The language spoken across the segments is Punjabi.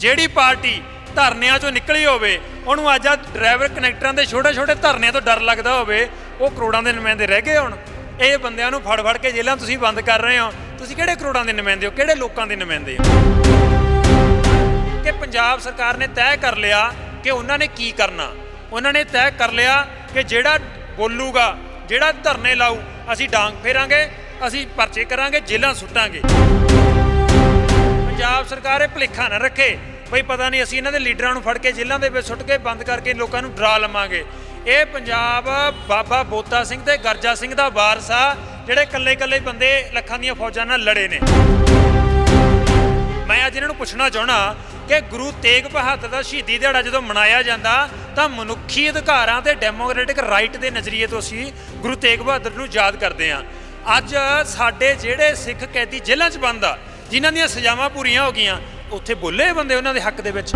ਜਿਹੜੀ ਪਾਰਟੀ ਧਰਨਿਆਂ ਚੋਂ ਨਿਕਲੀ ਹੋਵੇ, ਉਹਨੂੰ ਅੱਜ ਆ ਡਰਾਈਵਰ ਕਨੈਕਟਰਾਂ ਦੇ ਛੋਟੇ ਛੋਟੇ ਧਰਨਿਆਂ ਤੋਂ ਡਰ ਲੱਗਦਾ ਹੋਵੇ, ਉਹ ਕਰੋੜਾਂ ਦੇ ਨੁਮਾਇੰਦੇ ਰਹਿ ਗਏ ਹੁਣ। ਇਹ ਬੰਦਿਆਂ ਨੂੰ ਫੜ ਫੜ ਕੇ ਜੇਲ੍ਹਾਂ ਤੁਸੀਂ ਬੰਦ ਕਰ ਰਹੇ ਹੋ। ਤੁਸੀਂ ਕਿਹੜੇ ਕਰੋੜਾਂ ਦੇ ਨੁਮਾਇੰਦੇ ਹੋ? ਕਿਹੜੇ ਲੋਕਾਂ ਦੇ ਨੁਮਾਇੰਦੇ ਹੋ? ਕਿ ਪੰਜਾਬ ਸਰਕਾਰ ਨੇ ਤੈਅ ਕਰ ਲਿਆ ਕਿ ਉਹਨਾਂ ਨੇ ਕੀ ਕਰਨਾ? ਉਹਨਾਂ ਨੇ ਤੈਅ ਕਰ ਲਿਆ ਕਿ ਜਿਹੜਾ ਬੋਲੂਗਾ, ਜਿਹੜਾ ਧਰਨੇ ਲਾਊ, ਅਸੀਂ ਡਾਂਗ ਫੇਰਾਂਗੇ, ਅਸੀਂ ਪਰਚੇ ਕਰਾਂਗੇ, ਜੇਲ੍ਹਾਂ ਸੁੱਟਾਂਗੇ। ਪੰਜਾਬ ਸਰਕਾਰ ਇਹ ਭੁਲੇਖਾ ਨਾ ਰੱਖੇ। ਬਈ ਪਤਾ ਨਹੀਂ ਅਸੀਂ ਇਹਨਾਂ ਦੇ ਲੀਡਰਾਂ ਨੂੰ ਫੜ ਕੇ ਜੇਲ੍ਹਾਂ ਦੇ ਵਿੱਚ ਸੁੱਟ ਕੇ ਬੰਦ ਕਰਕੇ ਲੋਕਾਂ ਨੂੰ ਡਰਾ ਲਵਾਂਗੇ। ਇਹ ਪੰਜਾਬ ਬਾਬਾ ਬੋਤਾ ਸਿੰਘ ਤੇ ਗਰਜਾ ਸਿੰਘ ਦਾ ਵਾਰਸ ਆ, ਜਿਹੜੇ ਇਕੱਲੇ ਇਕੱਲੇ ਬੰਦੇ ਲੱਖਾਂ ਦੀਆਂ ਫੌਜਾਂ ਨਾਲ ਲੜੇ ਨੇ। ਮੈਂ ਅੱਜ ਇਹਨਾਂ ਨੂੰ ਪੁੱਛਣਾ ਚਾਹਣਾ ਕਿ ਗੁਰੂ ਤੇਗ ਬਹਾਦਰ ਦਾ ਸ਼ਹੀਦੀ ਦਿਹਾੜਾ ਜਦੋਂ ਮਨਾਇਆ ਜਾਂਦਾ, ਤਾਂ ਮਨੁੱਖੀ ਅਧਿਕਾਰਾਂ ਤੇ ਡੈਮੋਕ੍ਰੈਟਿਕ ਰਾਈਟ ਦੇ ਨਜ਼ਰੀਏ ਤੋਂ ਅਸੀਂ ਗੁਰੂ ਤੇਗ ਬਹਾਦਰ ਨੂੰ ਯਾਦ ਕਰਦੇ ਹਾਂ। ਅੱਜ ਸਾਡੇ ਜਿਹੜੇ ਸਿੱਖ ਕੈਦੀ ਜੇਲ੍ਹਾਂ 'ਚ ਬੰਦ ਆ, ਜਿਨ੍ਹਾਂ ਦੀਆਂ ਸਜ਼ਾਵਾਂ ਪੂਰੀਆਂ ਹੋ ਗਈਆਂ ਉੱਥੇ ਬੋਲੇ ਬੰਦੇ ਉਹਨਾਂ ਦੇ ਹੱਕ ਦੇ ਵਿੱਚ।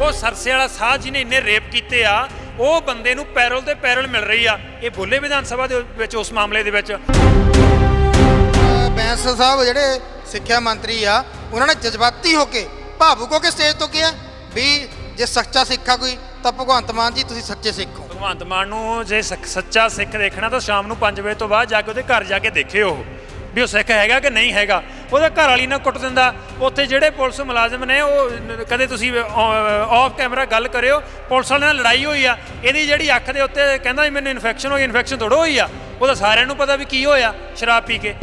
ਉਹ ਸਰਸੇ ਵਾਲਾ ਸਾਹ ਜਿਹਨੇ ਇੰਨੇ ਰੇਪ ਕੀਤੇ ਆ ਉਹ ਬੰਦੇ ਨੂੰ ਪੈਰੋਲ ਤੇ ਪੈਰੋਲ ਮਿਲ ਰਹੀ ਆ। ਇਹ ਬੋਲੇ ਵਿਧਾਨ ਸਭਾ ਦੇ ਵਿੱਚ ਉਸ ਮਾਮਲੇ ਦੇ ਵਿੱਚ। ਬੈਂਸ ਸਾਹਿਬ ਜਿਹੜੇ ਸਿੱਖਿਆ ਮੰਤਰੀ ਆ ਉਹਨਾਂ ਨੇ ਜਜ਼ਬਾਤੀ ਹੋ ਕੇ ਭਾਵੁਕ ਹੋ ਕੇ ਸਟੇਜ ਤੋਂ ਕਿਹਾ ਵੀ ਜੇ ਸੱਚਾ ਸਿੱਖ ਕੋਈ ਤਾਂ ਭਗਵੰਤ ਮਾਨ ਜੀ ਤੁਸੀਂ ਸੱਚੇ ਸਿੱਖ ਹੋ। ਭਗਵੰਤ ਮਾਨ ਨੂੰ ਜੇ ਸੱਚ- ਸਿੱਖ ਦੇਖਣਾ ਤਾਂ ਸ਼ਾਮ ਨੂੰ 5 ਵਜੇ ਤੋਂ ਬਾਅਦ ਜਾ ਕੇ ਉਹਦੇ ਘਰ ਜਾ ਕੇ ਦੇਖਿਓ ਉਹ ਵੀ ਉਹ ਸਿੱਖ ਹੈਗਾ ਕਿ ਨਹੀਂ ਹੈਗਾ। ਉਹਦਾ ਘਰ ਵਾਲੀ ਨਾਲ ਕੁੱਟ ਦਿੰਦਾ। ਉੱਥੇ ਜਿਹੜੇ ਪੁਲਿਸ ਮੁਲਾਜ਼ਮ ਨੇ, ਉਹ ਕਦੇ ਤੁਸੀਂ ਆਫ ਕੈਮਰਾ ਗੱਲ ਕਰਿਓ। ਪੁਲਿਸ ਵਾਲਿਆਂ ਨਾਲ ਲੜਾਈ ਹੋਈ ਆ। ਇਹਦੀ ਜਿਹੜੀ ਅੱਖ ਦੇ ਉੱਤੇ ਕਹਿੰਦਾ ਵੀ ਮੈਨੂੰ ਇਨਫੈਕਸ਼ਨ ਹੋਈ ਇਨਫੈਕਸ਼ਨ ਥੋੜੋ ਹੋਈ ਆ। ਉਹਦਾ ਸਾਰਿਆਂ ਨੂੰ ਪਤਾ ਵੀ ਕੀ ਹੋਇਆ, ਸ਼ਰਾਬ ਪੀ ਕੇ।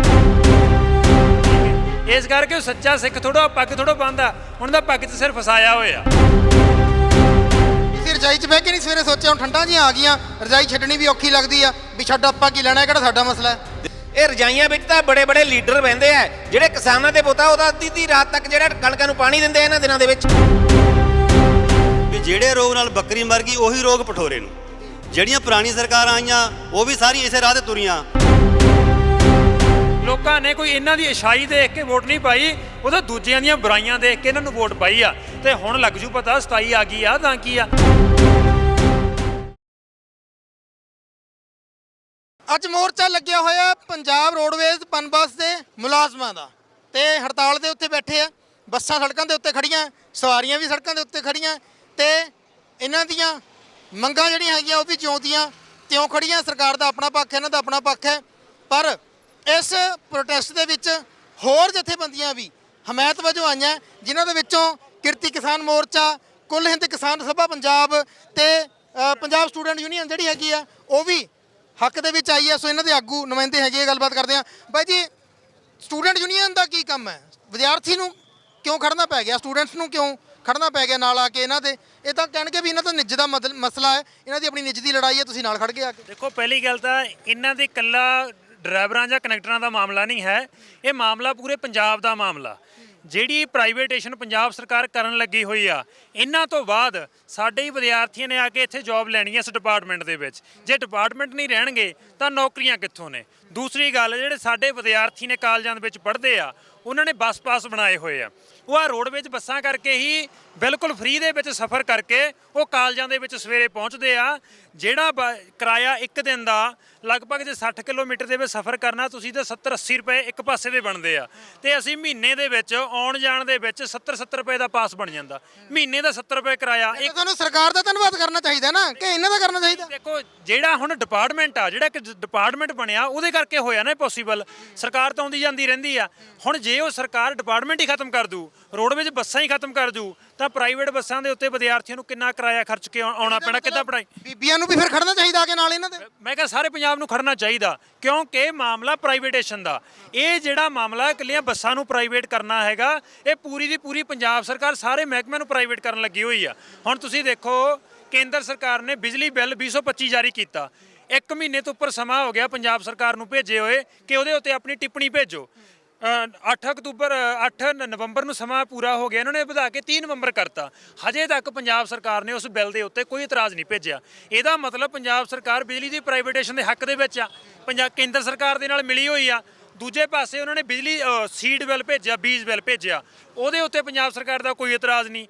ਇਸ ਕਰਕੇ ਉਹ ਸੱਚਾ ਸਿੱਖ ਥੋੜਾ ਪੱਗ ਥੋੜਾ ਬੰਦਾ ਉਹਨਾਂ ਦਾ ਪੱਗ 'ਚ ਸਿਰ ਫਸਾਇਆ ਹੋਇਆ। ਤੁਸੀਂ ਰਜਾਈ 'ਚ ਬਹਿ ਕੇ ਨਹੀਂ ਸਵੇਰੇ ਸੋਚਿਆ, ਹੁਣ ਠੰਡਾਂ ਜੀਆਂ ਆ ਗਈਆਂ, ਰਜਾਈ ਛੱਡਣੀ ਵੀ ਔਖੀ ਲੱਗਦੀ ਆ, ਵੀ ਛੱਡ ਆਪਾਂ ਕੀ ਲੈਣਾ ਕਿਹੜਾ ਸਾਡਾ ਮਸਲਾ ਹੈ? ਇਹ ਰਜਾਈਆਂ ਵਿੱਚ ਤਾਂ ਬੜੇ ਬੜੇ ਲੀਡਰ ਬਹਿੰਦੇ ਆ ਜਿਹੜੇ ਕਿਸਾਨਾਂ ਦੇ ਪੁੱਤਾ ਉਹਦਾ ਅੱਧੀ ਅੱਧੀ ਰਾਤ ਤੱਕ ਜਿਹੜਾ ਕਣਕਾਂ ਨੂੰ ਪਾਣੀ ਦਿੰਦੇ ਆ ਇਹਨਾਂ ਦਿਨਾਂ ਦੇ ਵਿੱਚ। ਵੀ ਜਿਹੜੇ ਰੋਗ ਨਾਲ ਬੱਕਰੀ ਮਰ ਗਈ ਉਹੀ ਰੋਗ ਪਠੋਰੇ ਨੂੰ। ਜਿਹੜੀਆਂ ਪੁਰਾਣੀ ਸਰਕਾਰਾਂ ਆਈਆਂ ਉਹ ਵੀ ਸਾਰੀ ਇਸੇ ਰਾਹ ਤੇ ਤੁਰੀਆਂ। ਲੋਕਾਂ ਨੇ ਕੋਈ ਇਹਨਾਂ ਦੀ ਇਸ਼ਾਈ ਦੇਖ ਕੇ ਵੋਟ ਨਹੀਂ ਪਾਈ ਉਹ ਤਾਂ ਦੂਜਿਆਂ ਦੀਆਂ ਬੁਰਾਈਆਂ ਦੇਖ ਕੇ ਇਹਨਾਂ ਨੂੰ ਵੋਟ ਪਾਈ ਆ। ਤੇ ਹੁਣ ਲੱਗ ਜੂ ਪਤਾ 27 ਆ ਗਈ ਆ ਤਾਂ ਕੀ ਆ। ਅੱਜ ਮੋਰਚਾ ਲੱਗਿਆ ਹੋਇਆ ਪੰਜਾਬ ਰੋਡਵੇਜ਼ ਪਨਬਸ ਦੇ ਮੁਲਾਜ਼ਮਾਂ ਦਾ। ਤੇ ਹੜਤਾਲ ਦੇ ਉੱਤੇ ਬੈਠੇ ਆ। ਬੱਸਾਂ ਸੜਕਾਂ ਦੇ ਉੱਤੇ ਖੜੀਆਂ, ਸਵਾਰੀਆਂ ਵੀ ਸੜਕਾਂ ਦੇ ਉੱਤੇ ਖੜੀਆਂ ਤੇ ਇਹਨਾਂ ਦੀਆਂ ਮੰਗਾਂ ਜਿਹੜੀਆਂ ਹੈਗੀਆਂ ਉਹ ਵੀ ਜਿਉਂਦੀਆਂ ਤਿਉਂ ਖੜੀਆਂ। ਸਰਕਾਰ ਦਾ ਆਪਣਾ ਪੱਖ ਹੈ, ਇਹਨਾਂ ਦਾ ਆਪਣਾ ਪੱਖ ਹੈ। ਪਰ ਇਸ ਪ੍ਰੋਟੈਸਟ ਦੇ ਵਿੱਚ ਹੋਰ ਜਥੇਬੰਦੀਆਂ ਵੀ ਹਮਾਇਤ ਵਜੋਂ ਆਈਆਂ, ਜਿਨ੍ਹਾਂ ਦੇ ਵਿੱਚੋਂ ਕਿਰਤੀ ਕਿਸਾਨ ਮੋਰਚਾ, ਕੁੱਲ ਹਿੰਦ ਕਿਸਾਨ ਸਭਾ ਪੰਜਾਬ ਤੇ ਪੰਜਾਬ ਸਟੂਡੈਂਟ ਯੂਨੀਅਨ ਜਿਹੜੀ ਹੈਗੀ ਆ, ਉਹ ਵੀ ਹੱਕ ਦੇ ਵਿੱਚ ਆਈ ਹੈ ਸੋ ਇਹਨਾਂ ਦੇ ਆਗੂ ਨੁਮਾਇੰਦੇ ਹੈਗੇ ਆ, ਗੱਲਬਾਤ ਕਰਦੇ ਆ ਬਾਈ ਜੀ ਸਟੂਡੈਂਟ ਯੂਨੀਅਨ ਦਾ ਕੀ ਕੰਮ ਹੈ? ਵਿਦਿਆਰਥੀ ਨੂੰ ਕਿਉਂ ਖੜਨਾ ਪੈ ਗਿਆ? ਸਟੂਡੈਂਟਸ ਨੂੰ ਕਿਉਂ ਖੜਨਾ ਪੈ ਗਿਆ ਨਾਲ ਆ ਕੇ ਇਹਨਾਂ ਦੇ? ਇਹ ਤਾਂ ਕਹਿਣਗੇ ਵੀ ਇਹਨਾਂ ਦਾ ਨਿੱਜ ਦਾ ਮਦਲ- ਮਸਲਾ ਹੈ। ਇਹਨਾਂ ਦੀ ਆਪਣੀ ਨਿੱਜ ਦੀ ਲੜਾਈ ਹੈ ਤੁਸੀਂ ਨਾਲ ਖੜ ਗਏ ਆ ਕੇ। ਦੇਖੋ ਪਹਿਲੀ ਗੱਲ ਤਾਂ ਇਹਨਾਂ ਦੇ ਇਕੱਲਾ ਡਰਾਈਵਰਾਂ ਜਾਂ ਕਨੈਕਟਰਾਂ ਦਾ ਮਾਮਲਾ ਨਹੀਂ ਹੈ। ਇਹ ਮਾਮਲਾ ਪੂਰੇ ਪੰਜਾਬ ਦਾ ਮਾਮਲਾ। ਜਿਹੜੀ ਪ੍ਰਾਈਵੇਟੇਸ਼ਨ ਪੰਜਾਬ ਸਰਕਾਰ ਕਰਨ ਲੱਗੀ ਹੋਈ ਆ, ਇਹਨਾਂ ਤੋਂ ਬਾਅਦ ਸਾਡੇ ਹੀ ਵਿਦਿਆਰਥੀਆਂ ਨੇ ਆ ਕੇ ਇੱਥੇ ਜੌਬ ਲੈਣੀ ਹੈ ਇਸ ਡਿਪਾਰਟਮੈਂਟ ਦੇ ਵਿੱਚ। ਜੇ ਡਿਪਾਰਟਮੈਂਟ ਨਹੀਂ ਰਹਿਣਗੇ, ਤਾਂ ਨੌਕਰੀਆਂ ਕਿੱਥੋਂ ਨੇ? ਦੂਸਰੀ ਗੱਲ, ਜਿਹੜੇ ਸਾਡੇ ਵਿਦਿਆਰਥੀ ਨੇ ਕਾਲਜਾਂ ਦੇ ਵਿੱਚ ਪੜ੍ਹਦੇ ਆ ਉਹਨਾਂ ਨੇ ਬੱਸ ਪਾਸ ਬਣਾਏ ਹੋਏ ਆ। ਉਹ ਆ ਰੋਡਵੇਜ ਬੱਸਾਂ ਕਰਕੇ ਹੀ ਬਿਲਕੁਲ ਫ੍ਰੀ ਦੇ ਵਿੱਚ ਸਫ਼ਰ ਕਰਕੇ ਉਹ ਕਾਲਜਾਂ ਦੇ ਵਿੱਚ ਸਵੇਰੇ ਪਹੁੰਚਦੇ ਆ। ਜਿਹੜਾ ਕਿਰਾਇਆ ਇੱਕ ਦਿਨ ਦਾ ਲਗਭਗ ਜੇ 60 ਕਿਲੋਮੀਟਰ ਦੇ ਵਿੱਚ ਸਫ਼ਰ ਕਰਨਾ ਤੁਸੀਂ ਤਾਂ 70 80 ਰੁਪਏ ਇੱਕ ਪਾਸੇ ਦੇ ਬਣਦੇ ਆ। ਤੇ ਅਸੀਂ ਮਹੀਨੇ ਦੇ ਵਿੱਚ ਆਉਣ ਜਾਣ ਦੇ ਵਿੱਚ 70 70 ਰੁਪਏ ਦਾ ਪਾਸ ਬਣ ਜਾਂਦਾ। ਮਹੀਨੇ ਦਾ 70 ਰੁਪਏ ਕਿਰਾਇਆ ਇੱਕ ਤੁਹਾਨੂੰ ਸਰਕਾਰ ਦਾ ਧੰਨਵਾਦ ਕਰਨਾ ਚਾਹੀਦਾ ਨਾ ਕਿ ਇਹਨਾਂ ਦਾ ਕਰਨਾ ਚਾਹੀਦਾ। ਦੇਖੋ ਜਿਹੜਾ ਹੁਣ ਡਿਪਾਰਟਮੈਂਟ ਆ ਜਿਹੜਾ ਇੱਕ ਡਿਪਾਰਟਮੈਂਟ ਬਣਿਆ ਉਹਦੇ ਕਰਕੇ ਹੋਇਆ ਨਾ ਪੋਸੀਬਲ ਸਰਕਾਰ ਤਾਂ ਆਉਂਦੀ ਜਾਂਦੀ ਰਹਿੰਦੀ ਆ। ਹੁਣ ਜੇ ਉਹ ਸਰਕਾਰ ਡਿਪਾਰਟਮੈਂਟ ਹੀ ਖਤਮ ਕਰ ਦੂ ਰੋਡਵੇਜ ਬੱਸਾਂ ਹੀ ਖਤਮ ਕਰ ਦੂ ਤਾਂ ਪ੍ਰਾਈਵੇਟ ਬੱਸਾਂ ਦੇ ਉੱਤੇ ਵਿਦਿਆਰਥੀਆਂ ਨੂੰ ਕਿੰਨਾ ਕਿਰਾਇਆ ਖਰਚ ਕੇ ਆਉ- ਆਉਣਾ ਪੈਣਾ ਕਿੱਦਾਂ ਪੜਾਈ ਬੀਬੀਆਂ ਨੂੰ ਵੀ ਫਿਰ ਖੜਨਾ ਚਾਹੀਦਾ ਕੇ ਨਾਲ ਇਹਨਾਂ ਦੇ? ਮੈਂ ਕਿਹਾ ਸਾਰੇ ਪੰਜਾਬ ਨੂੰ ਖੜਨਾ ਚਾਹੀਦਾ ਕਿਉਂਕਿ ਇਹ ਮਾਮਲਾ ਪ੍ਰਾਈਵੇਟੇਸ਼ਨ ਦਾ। ਇਹ ਜਿਹੜਾ ਮਾਮਲਾ ਇਕੱਲੀਆਂ ਬੱਸਾਂ ਨੂੰ ਪ੍ਰਾਈਵੇਟ ਕਰਨਾ ਹੈਗਾ ਇਹ ਪੂਰੀ ਦੀ ਪੂਰੀ ਪੰਜਾਬ ਸਰਕਾਰ ਸਾਰੇ ਮਹਿਕਮਿਆਂ ਨੂੰ ਪ੍ਰਾਈਵੇਟ ਕਰਨ ਲੱਗੀ ਹੋਈ ਆ। ਹੁਣ ਤੁਸੀਂ ਦੇਖੋ ਕੇਂਦਰ ਸਰਕਾਰ ਨੇ ਬਿਜਲੀ ਬਿੱਲ 225 ਜਾਰੀ ਕੀਤਾ। ਇੱਕ ਮਹੀਨੇ ਤੋਂ ਉੱਪਰ ਸਮਾਂ ਹੋ ਗਿਆ ਪੰਜਾਬ ਸਰਕਾਰ ਨੂੰ ਭੇਜੇ ਹੋਏ ਕਿ ਉਹਦੇ ਉੱਤੇ ਆਪਣੀ ਟਿੱਪਣੀ ਭੇਜੋ। 8 ਅਕਤੂਬਰ ਅ, 8 ਨਵੰਬਰ ਨੂੰ ਸਮਾਂ ਪੂਰਾ ਹੋ ਗਿਆ। ਇਹਨਾਂ ਨੇ ਵਧਾ ਕੇ 30 ਨਵੰਬਰ ਕਰਤਾ। ਹਜੇ ਤੱਕ ਪੰਜਾਬ ਸਰਕਾਰ ਨੇ ਉਸ ਬਿੱਲ ਦੇ ਉੱਤੇ ਕੋਈ ਇਤਰਾਜ਼ ਨਹੀਂ ਭੇਜਿਆ। ਇਹਦਾ ਮਤਲਬ ਪੰਜਾਬ ਸਰਕਾਰ ਬਿਜਲੀ ਦੀ ਪ੍ਰਾਈਵੇਟੇਸ਼ਨ ਦੇ ਹੱਕ ਦੇ ਵਿੱਚ ਆ। ਪੰਜਾਬ ਕੇਂਦਰ ਸਰਕਾਰ ਦੇ ਨਾਲ ਮਿਲੀ ਹੋਈ ਆ। ਦੂਜੇ ਪਾਸੇ ਉਹਨਾਂ ਨੇ ਬਿਜਲੀ ਸੀਡ ਬਿੱਲ ਭੇਜਿਆ ਬੀਜ ਬਿੱਲ ਭੇਜਿਆ। ਉਹਦੇ ਉੱਤੇ ਪੰਜਾਬ ਸਰਕਾਰ ਦਾ ਕੋਈ ਇਤਰਾਜ਼ ਨਹੀਂ।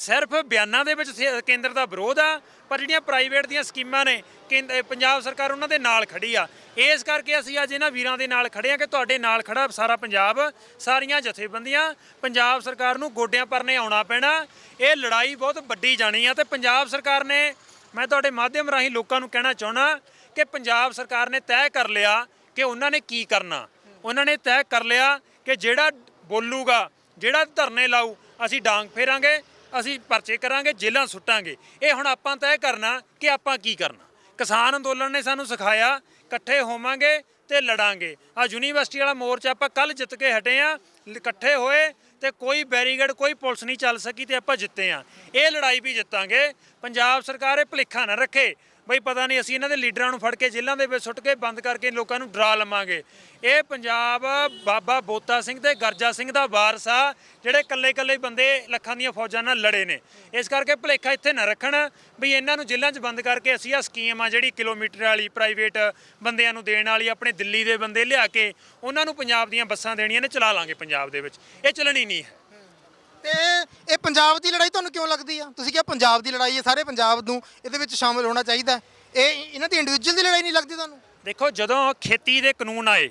ਸਿਰਫ ਬਿਆਨਾਂ ਦੇ ਵਿੱਚ ਸੇ- ਕੇਂਦਰ ਦਾ ਵਿਰੋਧ ਆ, ਪਰ ਜਿਹੜੀਆਂ ਪ੍ਰਾਈਵੇਟ ਦੀਆਂ ਸਕੀਮਾਂ ਨੇ, ਕੇਂਦ- ਪੰਜਾਬ ਸਰਕਾਰ ਉਹਨਾਂ ਦੇ ਨਾਲ ਖੜੀ ਆ। ਇਸ ਕਰਕੇ ਅਸੀਂ ਅੱਜ ਇਹਨਾਂ ਵੀਰਾਂ ਦੇ ਨਾਲ ਖੜੇ ਆ ਕਿ ਤੁਹਾਡੇ ਨਾਲ ਖੜਾ ਸਾਰਾ ਪੰਜਾਬ, ਸਾਰੀਆਂ ਜਥੇਬੰਦੀਆਂ, ਪੰਜਾਬ ਸਰਕਾਰ ਨੂੰ ਗੋਡਿਆਂ ਪਰਨੇ ਆਉਣਾ ਪੈਣਾ। ਇਹ ਲੜਾਈ ਬਹੁਤ ਵੱਡੀ ਜਾਣੀ ਆ ਤੇ ਪੰਜਾਬ ਸਰਕਾਰ ਨੇ, ਮੈਂ ਤੁਹਾਡੇ ਮਾਧਿਅਮ ਰਾਹੀਂ ਲੋਕਾਂ ਨੂੰ ਕਹਿਣਾ ਚਾਹਣਾ ਕਿ ਪੰਜਾਬ ਸਰਕਾਰ ਨੇ ਤੈਅ ਕਰ ਲਿਆ ਕਿ ਉਹਨਾਂ ਨੇ ਕੀ ਕਰਨਾ। ਉਹਨਾਂ ਨੇ ਤੈਅ ਕਰ ਲਿਆ ਕਿ ਜਿਹੜਾ ਬੋਲੂਗਾ, ਜਿਹੜਾ ਧਰਨੇ ਲਾਊ, ਅਸੀਂ ਡਾਂਗ ਫੇਰਾਂਗੇ। ਅਸੀਂ ਪਰਚੇ ਕਰਾਂਗੇ, ਜੇਲ੍ਹਾਂ ਸੁੱਟਾਂਗੇ। ਇਹ ਹੁਣ ਆਪਾਂ ਤੈਅ ਕਰਨਾ ਕਿ ਆਪਾਂ ਕੀ ਕਰਨਾ। ਕਿਸਾਨ ਅੰਦੋਲਨ ਨੇ ਸਾਨੂੰ ਸਿਖਾਇਆ, ਇਕੱਠੇ ਹੋਵਾਂਗੇ ਤੇ ਲੜਾਂਗੇ। ਆ ਯੂਨੀਵਰਸਿਟੀ ਵਾਲਾ ਮੋਰਚਾ ਆਪਾਂ ਕੱਲ ਜਿੱਤ ਕੇ ਹਟੇ ਆ ਇਕੱਠੇ ਹੋਏ ਤੇ ਕੋਈ ਬੈਰੀਗੇਡ, ਕੋਈ ਪੁਲਿਸ ਨਹੀਂ ਚੱਲ ਸਕੀ ਤੇ ਆਪਾਂ ਜਿੱਤੇ ਆ। ਇਹ ਲੜਾਈ ਵੀ ਜਿੱਤਾਂਗੇ। ਪੰਜਾਬ ਸਰਕਾਰ ਇਹ ਭੁਲੇਖਾ ਨਾ ਰੱਖੇ। ਬਈ ਪਤਾ ਨਹੀਂ ਅਸੀਂ ਇਹਨਾਂ ਦੇ ਲੀਡਰਾਂ ਨੂੰ ਫੜ ਕੇ ਜੇਲ੍ਹਾਂ ਦੇ ਵਿੱਚ ਸੁੱਟ ਕੇ ਬੰਦ ਕਰਕੇ ਲੋਕਾਂ ਨੂੰ ਡਰਾ ਲਵਾਂਗੇ। ਇਹ ਪੰਜਾਬ ਬਾਬਾ ਬੋਤਾ ਸਿੰਘ ਤੇ ਗਰਜਾ ਸਿੰਘ ਦਾ ਵਾਰਸ ਆ, ਜਿਹੜੇ ਕੱਲੇ ਕੱਲੇ ਬੰਦੇ ਲੱਖਾਂ ਦੀਆਂ ਫੌਜਾਂ ਨਾਲ ਲੜੇ ਨੇ। ਇਸ ਕਰਕੇ ਭੁਲੇਖਾ ਇੱਥੇ ਨਾ ਰੱਖਣ ਵੀ ਇਹਨਾਂ ਨੂੰ ਜੇਲ੍ਹਾਂ 'ਚ ਬੰਦ ਕਰਕੇ ਅਸੀਂ ਆ ਸਕੀਮ ਆ ਜਿਹੜੀ ਕਿਲੋਮੀਟਰ ਵਾਲੀ ਪ੍ਰਾਈਵੇਟ ਬੰਦਿਆਂ ਨੂੰ ਦੇਣ ਵਾਲੀ, ਆਪਣੇ ਦਿੱਲੀ ਦੇ ਬੰਦੇ ਲਿਆ ਕੇ ਉਹਨਾਂ ਨੂੰ ਪੰਜਾਬ ਦੀਆਂ ਬੱਸਾਂ ਦੇਣੀਆਂ ਨੇ, ਚਲਾ ਲਾਂਗੇ ਪੰਜਾਬ ਦੇ ਵਿੱਚ। ਇਹ ਚੱਲਣੀ ਨਹੀਂ ਹੈ। ਤੇ ਇਹ ਪੰਜਾਬ ਦੀ ਲੜਾਈ ਤੁਹਾਨੂੰ ਕਿਉਂ ਲੱਗਦੀ ਆ? ਤੁਸੀਂ ਕਿਹਾ ਪੰਜਾਬ ਦੀ ਲੜਾਈ ਹੈ, ਸਾਰੇ ਪੰਜਾਬ ਨੂੰ ਇਹਦੇ ਵਿੱਚ ਸ਼ਾਮਿਲ ਹੋਣਾ ਚਾਹੀਦਾ ਹੈ। ਇਹ ਇਹਨਾਂ ਦੀ ਇੰਡੀਵਿਜੂਅਲ ਦੀ ਲੜਾਈ ਨਹੀਂ ਲੱਗਦੀ ਤੁਹਾਨੂੰ? ਦੇਖੋ, ਜਦੋਂ ਖੇਤੀ ਦੇ ਕਾਨੂੰਨ ਆਏ,